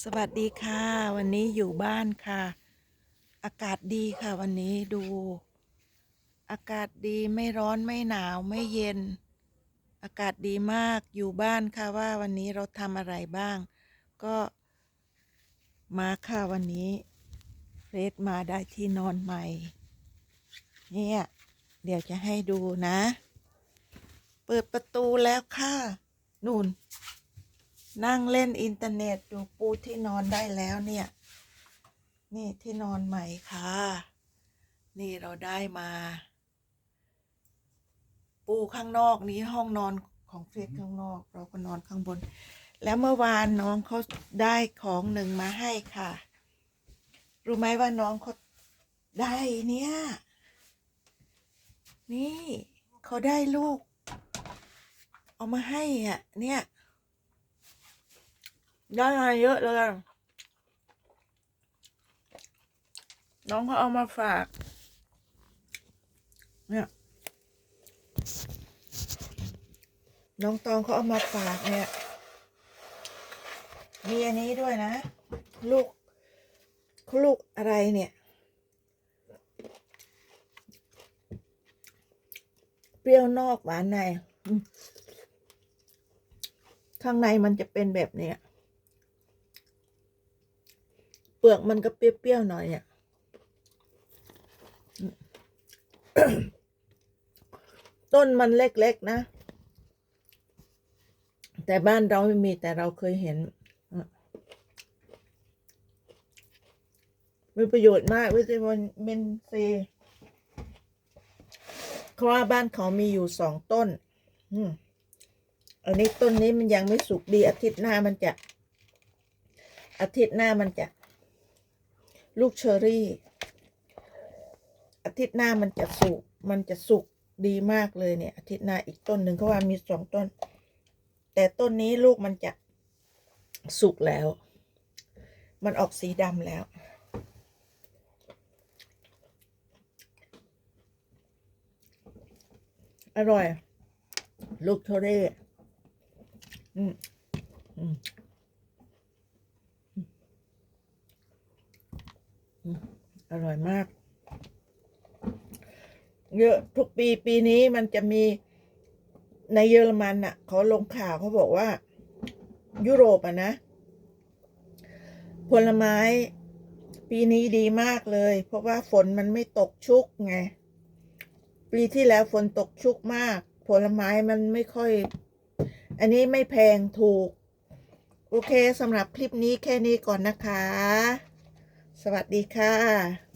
สวัสดีค่ะ วันนี้อยู่บ้านค่ะ อากาศดีค่ะ วันนี้ดู อากาศดีไม่ร้อนไม่หนาวไม่เย็น อากาศดีมากอยู่บ้านค่ะว่าวันนี้เราทำอะไรบ้าง ก็มาค่ะวันนี้เรดมาได้ที่นอนใหม่ เนี่ย เดี๋ยวจะให้ดูนะ เปิดประตูแล้วค่ะ นู่น นั่งเล่นอินเทอร์เน็ตดูปูที่นอนได้แล้วเนี่ย นี่ที่นอนใหม่ค่ะ นี่เราได้มา ปูข้างนอกนี้ห้องนอนของเฟซข้างนอก เราก็นอนข้างบน แล้วเมื่อวานน้องเขาได้ของหนึ่งมาให้ค่ะ รู้ไหมว่าน้องเขาได้เนี่ย นี่เขาได้ลูก เอามาให้อะเนี่ย ได้มาเยอะเลยน้องเขาเอามาฝาก เนี่ย น้องตองเขาเอามาฝากเนี่ย มีอันนี้ด้วยนะ ลูกลูกอะไรเนี่ย เปรี้ยวนอกหวานใน ข้างในมันจะเป็นแบบเนี้ย เปลือกมันก็เปรี้ยวๆหน่อยเนี่ยต้นมันเล็กๆนะ แต่บ้านเราไม่มีแต่เราเคยเห็นอะมีประโยชน์มากวิตามินซีเพราะว่าบ้านเขามีอยู่สองต้นอันนี้ต้นนี้มันยังไม่สุกดีอาทิตย์หน้ามันจะ อาทิตย์หน้ามันจะ ลูกเชอรี่ อาทิตย์หน้ามันจะสุก มันจะสุกดีมากเลยเนี่ย อาทิตย์หน้าอีกต้นหนึ่งเขาว่ามีสองต้น แต่ต้นนี้ลูกมันจะสุกแล้ว มันออกสีดำแล้ว อร่อย ลูกเชอรี่ อืมอืม อร่อยมาก เยอะทุกปีปีนี้มันจะมีในเยอรมันน่ะเขาลงข่าวเขาบอกว่า ยุโรปอะนะ ผลไม้ปีนี้ดีมากเลย เพราะว่าฝนมันไม่ตกชุกไง ปีที่แล้วฝนตกชุกมาก ผลไม้มันไม่ค่อย อันนี้ไม่แพงถูก โอเคสำหรับคลิปนี้แค่นี้ก่อนนะคะ สวัสดีค่ะ